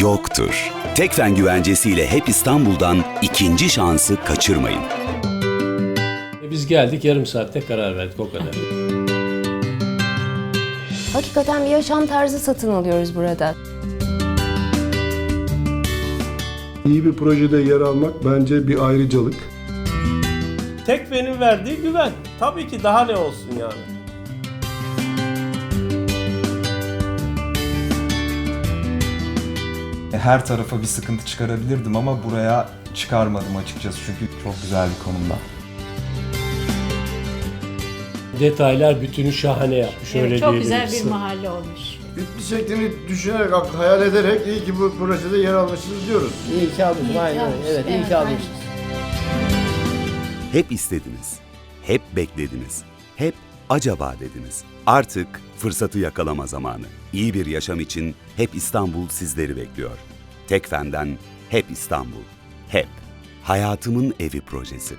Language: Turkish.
yoktur. Tekfen güvencesiyle hep İstanbul'dan ikinci şansı kaçırmayın. E, Biz geldik yarım saatte karar verdik o kadar. Hakikaten bir yaşam tarzı satın alıyoruz burada. İyi bir projede yer almak bence bir ayrıcalık. Tek benim verdiği güven. Tabii ki daha ne olsun yani. Her tarafa bir sıkıntı çıkarabilirdim ama buraya çıkarmadım açıkçası çünkü çok güzel bir konumda. Detaylar bütünü şahane yapmış öyle Evet, çok güzel diyebiliriz. bir mahalle olmuş. Bitlis şeklini düşünerek, hayal ederek iyi ki bu projede yer almışsınız diyoruz. İyi ki almışım. Aynen öyle. Evet, iyi ki almışız. Hep istediniz. Hep beklediniz. Hep acaba dediniz. Artık fırsatı yakalama zamanı. İyi bir yaşam için Hep İstanbul sizleri bekliyor. Tekfen'den Hep İstanbul. Hep. Hayatımın evi projesi.